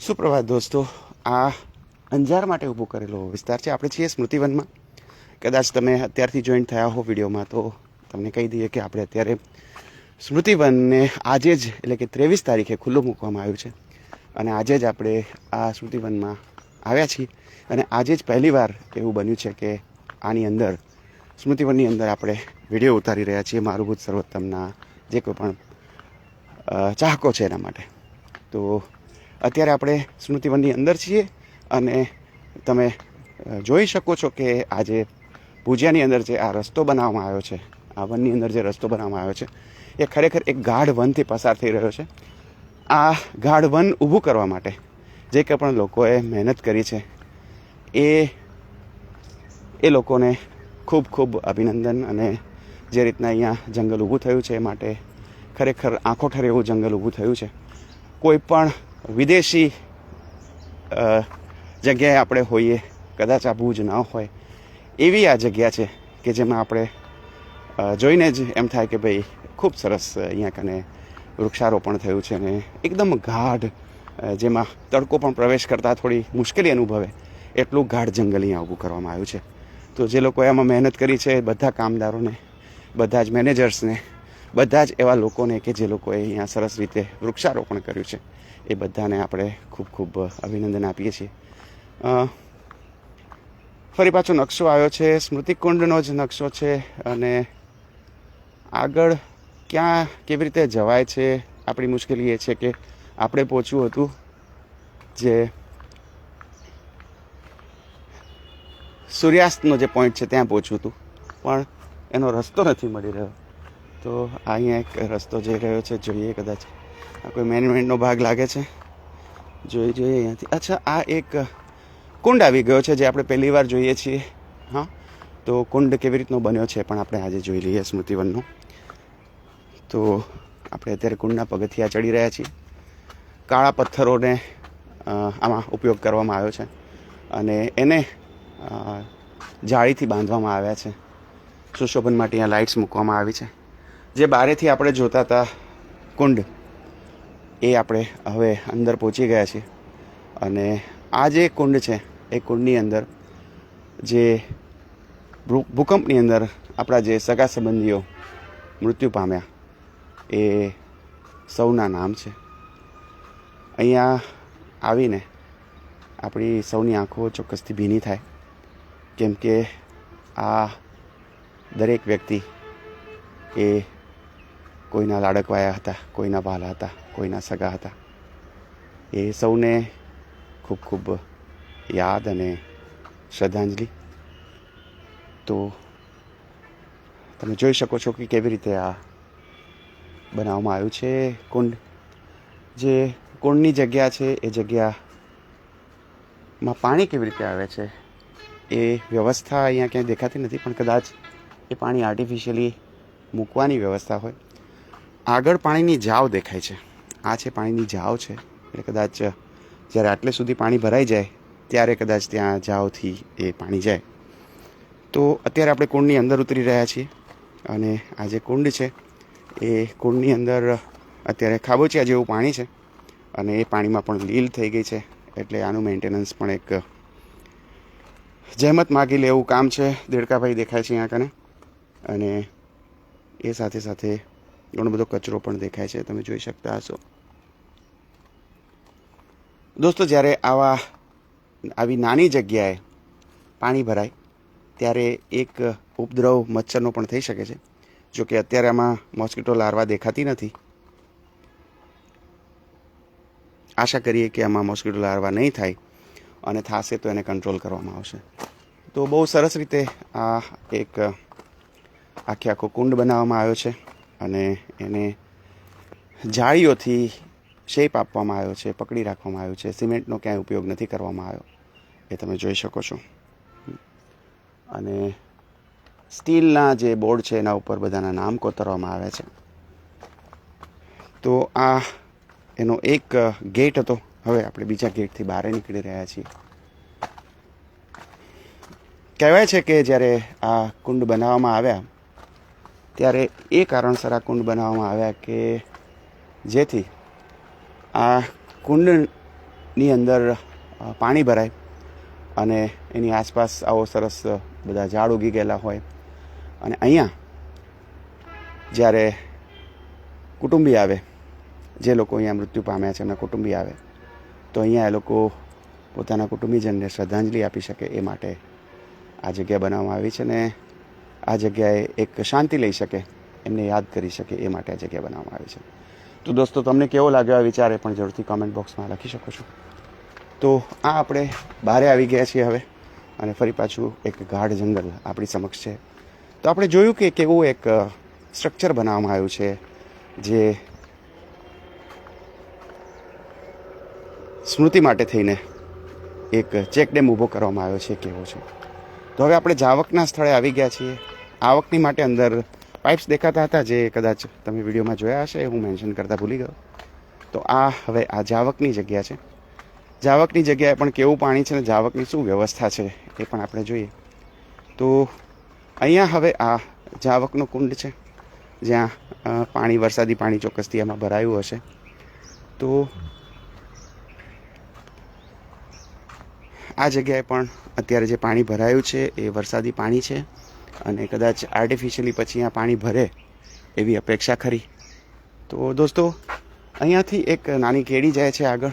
સુપ્રભાત દોસ્તો? આ અંજાર માટે ઊભો કરેલો વિસ્તાર છે. આપણે છીએ સ્મૃતિવનમાં. કદાચ તમે અત્યારથી જોઈન થયા હો વિડીયોમાં, તો તમને કહી દઈએ કે આપણે અત્યારે સ્મૃતિવનને આજે જ, એટલે કે ત્રેવીસ તારીખે ખુલ્લું મૂકવામાં આવ્યું છે. અને આજે જ આપણે આ સ્મૃતિવનમાં આવ્યા છીએ. અને આજે જ પહેલીવાર એવું બન્યું છે કે આની અંદર, સ્મૃતિવનની અંદર આપણે વીડિયો ઉતારી રહ્યા છીએ મારુભૂત સર્વોત્તમના જે કોઈ પણ ચાહકો છે એના માટે. તો અત્યારે આપણે સ્મૃતિવનની અંદર છીએ અને તમે જોઈ શકો છો કે આજે ભુજિયાની અંદર જે આ રસ્તો બનાવવામાં આવ્યો છે, આ વનની અંદર જે રસ્તો બનાવવામાં આવ્યો છે, એ ખરેખર એક ગાઢ વનથી પસાર થઈ રહ્યો છે. આ ગાઢ વન ઊભું કરવા માટે જે કંઈ પણ લોકોએ મહેનત કરી છે, એ એ લોકોને ખૂબ ખૂબ અભિનંદન અને જે રીતના અહીંયા જંગલ ઊભું થયું છે એ માટે ખરેખર આંખો ઠરે એવું જંગલ ઊભું થયું છે. કોઈ પણ વિદેશી જગ્યાએ આપણે હોઈએ, કદાચ આ ભુજ ન હોય, એવી આ જગ્યા છે કે જેમાં આપણે જોઈને જ એમ થાય કે ભાઈ, ખૂબ સરસ અહીંયા કને વૃક્ષારોપણ થયું છે ને એકદમ ગાઢ જેમાં તડકો પણ પ્રવેશ કરતાં થોડી મુશ્કેલી અનુભવે, એટલું ગાઢ જંગલ અહીંયા ઊભું કરવામાં આવ્યું છે. તો જે લોકોએ આમાં મહેનત કરી છે, બધા કામદારોને, બધા જ મેનેજર્સને બધા જ એવા લોકોને કે જે લોકોએ અહીંયા સરસ રીતે વૃક્ષારોપણ કર્યું છે, એ બધાને આપણે ખૂબ ખૂબ અભિનંદન આપીએ છીએ. ફરી પાછો નકશો આવ્યો છે, સ્મૃતિકુંડનો જ નકશો છે અને આગળ ક્યાં કેવી રીતે જવાય છે, આપણી મુશ્કેલી એ છે કે આપણે પહોંચવું હતું જે સૂર્યાસ્તનો જે પોઈન્ટ છે, ત્યાં પહોંચ્યું હતું. પણ એનો રસ્તો નથી મળી રહ્યો. તો અહીંયા એક રસ્તો જઈ રહ્યો છે, જોઈએ કદાચ આ કોઈ મેનેજમેન્ટનો ભાગ લાગે છે. જોઈ જોઈએ અહીંયાથી. અચ્છા, આ એક કુંડ આવી ગયો છે જે આપણે પહેલી વાર જોઈએ છીએ. હા, તો કુંડ કેવી રીતનો બન્યો છે પણ આપણે આજે જોઈ લઈએ સ્મૃતિવનનો તો આપણે અત્યારે કુંડના પગથિયા ચડી રહ્યા છીએ. કાળા પથ્થરોને આમાં ઉપયોગ કરવામાં આવ્યો છે અને એને જાળીથી બાંધવામાં આવ્યા છે. સુશોભન માટે અહીંયા લાઇટ્સ મૂકવામાં આવી છે. જે બારેથી આપણે જોતા હતા કુંડ, એ આપણે હવે અંદર પહોંચી ગયા છીએ. અને આ જે કુંડ છે, એ કુંડની અંદર જે ભૂકંપની અંદર આપણા જે સગા સંબંધીઓ મૃત્યુ પામ્યા, એ સૌના નામ છે. અહીંયા આવીને આપણી સૌની આંખો ચોક્કસથી ભીની થાય, કેમ કે આ દરેક વ્યક્તિ એ કોઈના લાડકવાયા હતા, કોઈના ભાલા હતા, કોઈના સગા હતા. એ સૌને ખૂબ ખૂબ યાદ અને શ્રદ્ધાંજલિ. તો તમે જોઈ શકો છો કે કેવી રીતે આ બનાવવામાં આવ્યું છે. કુંડ, જે કુંડની જગ્યા છે, એ જગ્યામાં પાણી કેવી રીતે આવે છે, એ વ્યવસ્થા અહીંયા ક્યાંય દેખાતી નથી, પણ કદાચ એ પાણી આર્ટિફિશિયલી મૂકવાની વ્યવસ્થા હોય. આગળ પાણીની જાવ દેખાય છે. આ છે પાણીની જાવ છે. એટલે કદાચ, જ્યારે આટલે સુધી પાણી ભરાઈ જાય, ત્યારે કદાચ ત્યાં જાવથી એ પાણી જાય. તો અત્યારે આપણે કુંડની અંદર ઉતરી રહ્યા છીએ અને આ જે કુંડ છે, એ કુંડની અંદર અત્યારે ખાબોચિયા જેવું પાણી છે અને એ પાણીમાં પણ લીલ થઈ ગઈ છે. એટલે આનું મેન્ટેનન્સ પણ એક જહેમત માગી લેવું કામ છે. દેડકાભાઈ દેખાય છે અહીંયા કને. અને એ સાથે સાથે ઘણો બધો કચરો પણ દેખાય છે, તમે જોઈ શકતા હશો. દોસ્તો, જ્યારે આવા, આવી નાની જગ્યાએ પાણી ભરાય, ત્યારે એક ઉપદ્રવ મચ્છરનો પણ થઈ શકે છે. જો કે અત્યારે આમાં મોસ્કિટો લાર્વા દેખાતી નથી. આશા કરીએ કે આમાં મોસ્કિટો લાર્વા નહીં થાય અને થશે તો એને કંટ્રોલ કરવામાં આવશે. તો બહુ સરસ રીતે આ એક આખે આખો કુંડ બનાવવામાં આવ્યો છે. અને એને જાળીઓથી શેપ આપવામાં આવ્યો છે, પકડી રાખવામાં આવ્યો છે. સિમેન્ટનો ક્યાંય ઉપયોગ નથી કરવામાં આવ્યો. એ તમે જોઈ શકો છો. અને સ્ટીલના જે બોર્ડ છે, એના ઉપર બધાના નામ કોતરવામાં આવ્યા છે. તો આ એનો એક ગેટ હતો. હવે આપણે બીજા ગેટથી બહાર નીકળી રહ્યા છીએ. કહેવાય છે કે જ્યારે આ કુંડ બનાવવામાં આવ્યા ત્યારે એ કારણસર આ કુંડ બનાવવામાં આવ્યા કે જેથી આ કુંડની અંદર પાણી ભરાય અને એની આસપાસ આવો સરસ બધા ઝાડ ઉગી ગયેલા હોય. અને અહીંયા જ્યારે કુટુંબી આવે, જે લોકો અહીંયા મૃત્યુ પામ્યા છે, એમના કુટુંબી આવે, તો અહીંયા એ લોકો પોતાના કુટુંબીજનને શ્રદ્ધાંજલિ આપી શકે એ માટે આ જગ્યા બનાવવામાં આવી છે ને આ જગ્યાએ એક શાંતિ લઈ શકે, એમને યાદ કરી શકે એ માટે આ જગ્યા બનાવવામાં આવી છે. તો દોસ્તો, તમને કેવો લાગ્યો આ વિચાર એ પણ જરૂરથી કોમેન્ટ બોક્સમાં લખી શકો છો. તો આ આપણે બહારે આવી ગયા છીએ હવે અને ફરી પાછું એક ગાઢ જંગલ આપણી સમક્ષ છે. તો આપણે જોયું કે કેવું એક સ્ટ્રક્ચર બનાવવામાં આવ્યું છે, જે સ્મૃતિ માટે થઈને એક ચેક ડેમ ઊભો કરવામાં આવ્યો છે કેવો છે. તો હવે આપણે જાવકના સ્થળે આવી ગયા છીએ. આવકની માટે અંદર પાઇપ્સ દેખાતા હતા જે કદાચ તમે વિડીયોમાં જોયા હશે હું મેન્શન કરતા ભૂલી ગયો. તો આ હવે આ જાવકની જગ્યા છે. જાવકની જગ્યાએ પણ કેવું પાણી છે ને જાવકની શું વ્યવસ્થા છે એ પણ આપણે જોઈએ. તો અહીંયા હવે આ જાવકનો કુંડ છે, જ્યાં પાણી, વરસાદી પાણી ચોક્કસથી એમાં ભરાયું હશે. તો આ જગ્યાએ પણ અત્યારે જે પાણી ભરાયું છે એ વરસાદી પાણી છે. અને કદાચ આર્ટિફિશિયલી પછી આ પાણી ભરે એવી અપેક્ષા ખરી. તો દોસ્તો, અહીંયાથી એક નાની કેડી જાય છે આગળ.